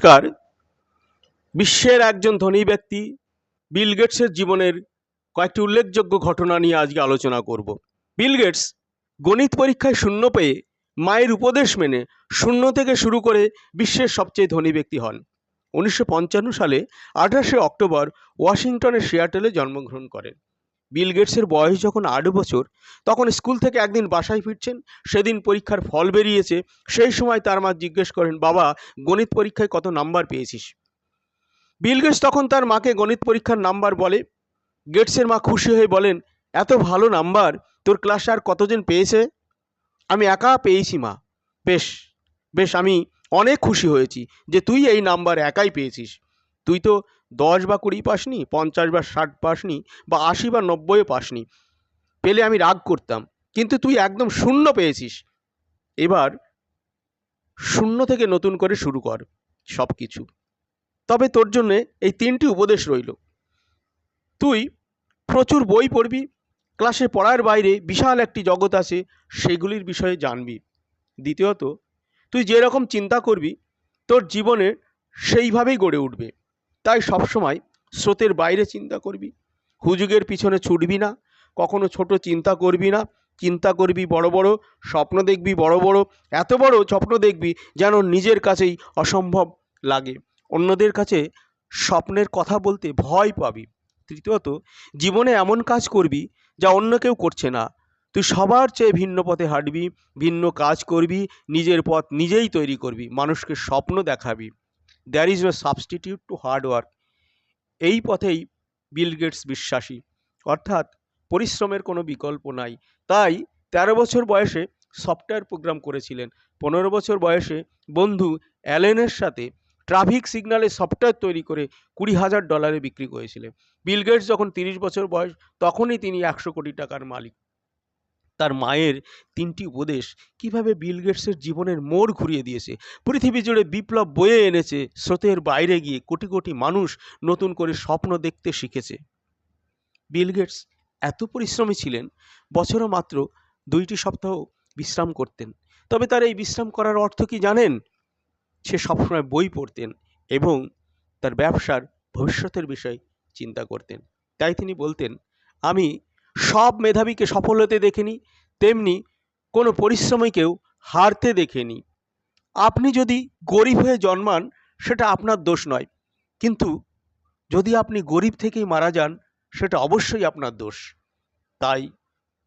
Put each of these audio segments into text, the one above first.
নমস্কার। বিশ্বের একজন ধনী ব্যক্তি বিল গেটসের জীবনের কয়েকটি উল্লেখযোগ্য ঘটনা নিয়ে আজকে আলোচনা করব। বিল গেটস গণিত পরীক্ষায় শূন্য পেয়ে মায়ের উপদেশ মেনে শূন্য থেকে শুরু করে বিশ্বের সবচেয়ে ধনী ব্যক্তি হন। উনিশশো পঞ্চান্ন সালে আঠাশে অক্টোবর ওয়াশিংটনের সিয়াটেলে জন্মগ্রহণ করেন। বিল গেটসের বয়স যখন আট বছর, তখন স্কুল থেকে একদিন বাসায় ফিরছেন। সেদিন পরীক্ষার ফল বেরিয়েছে। সেই সময় তার মা জিজ্ঞেস করেন, বাবা, গণিত পরীক্ষায় কত নাম্বার পেয়েছিস? বিল গেটস তখন তার মাকে গণিত পরীক্ষার নাম্বার বলে। গেটসের মা খুশি হয়ে বলেন, এত ভালো নাম্বার, তোর ক্লাসে আর কতজন পেয়েছে? আমি একা পেয়েছি, মা। বেশ বেশ, আমি অনেক খুশি হয়েছি যে তুই এই নাম্বার একাই পেয়েছিস। তুই তো দশ বা কুড়ি পাসনি, পঞ্চাশ বা ষাট পাসনি, বা আশি বা নব্বইও পাসনি। পেলে আমি রাগ করতাম, কিন্তু তুই একদম শূন্য পেয়েছিস। এবার শূন্য থেকে নতুন করে শুরু কর সব কিছু তবে তোর জন্যে এই তিনটি উপদেশ রইল। তুই প্রচুর বই পড়বি, ক্লাসে পড়ার বাইরে বিশাল একটি জগৎ আছে, সেগুলির বিষয়ে জানবি। দ্বিতীয়ত, তুই যেরকম চিন্তা করবি, তোর জীবনে সেইভাবেই গড়ে উঠবে। তাই সবসময় স্রোতের বাইরে চিন্তা করবি। হুজুগের পিছনে ছুটবি না। কখনো ছোট চিন্তা করবি না। চিন্তা করবি বড় বড়, স্বপ্ন দেখবি বড় বড়, এত বড় স্বপ্ন দেখবি যেন নিজের কাছেই অসম্ভব লাগে। অন্যদের কাছে স্বপ্নের কথা বলতে ভয় পাবি। তৃতীয়ত, জীবনে এমন কাজ করবি যা অন্য কেউ করছে না। তুই সবার চেয়ে ভিন্ন পথে হাঁটবি, ভিন্ন কাজ করবি, নিজের পথ নিজেই তৈরি করবি, মানুষকে স্বপ্ন দেখাবি। There is no substitute to hard work এই পথেই বিল গেটস বিশ্বাসী। অর্থাৎ পরিশ্রমের কোনো বিকল্প নাই। তাই তেরো বছর বয়সে সফটওয়্যার প্রোগ্রাম করেছিলেন। পনেরো বছর বয়সে বন্ধু অ্যালেনের সাথে ট্রাফিক সিগনালে সফটওয়্যার তৈরি করে কুড়ি হাজার ডলারে বিক্রি করেছিলেন। বিল গেটস যখন তিরিশ বছর বয়স, তখনই তিনি একশো কোটি টাকার মালিক। তার মায়ের তিনটি উপদেশ কীভাবে বিল গেটসের জীবনের মোড় ঘুরিয়ে দিয়েছে। পৃথিবী জুড়ে বিপ্লব বয়ে এনেছে, স্রোতের বাইরে গিয়ে কোটি কোটি মানুষ নতুন করে স্বপ্ন দেখতে শিখেছে। বিল গেটস এত পরিশ্রমী ছিলেন, বছরও মাত্র দুইটি সপ্তাহ বিশ্রাম করতেন। তবে তার এই বিশ্রাম করার অর্থ কি জানেন? সে সবসময় বই পড়তেন এবং তার ব্যবসার ভবিষ্যতের বিষয় চিন্তা করতেন। তাই তিনি বলতেন, আমি সব মেধাবীকে সফল হতে দেখিনি, তেমনি কোনো পরিশ্রমীকেও হারতে দেখেনি। আপনি যদি গরিব হয়ে জন্মান, সেটা আপনার দোষ নয়। কিন্তু যদি আপনি গরিব থেকেই মারা যান, সেটা অবশ্যই আপনার দোষ। তাই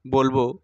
বলব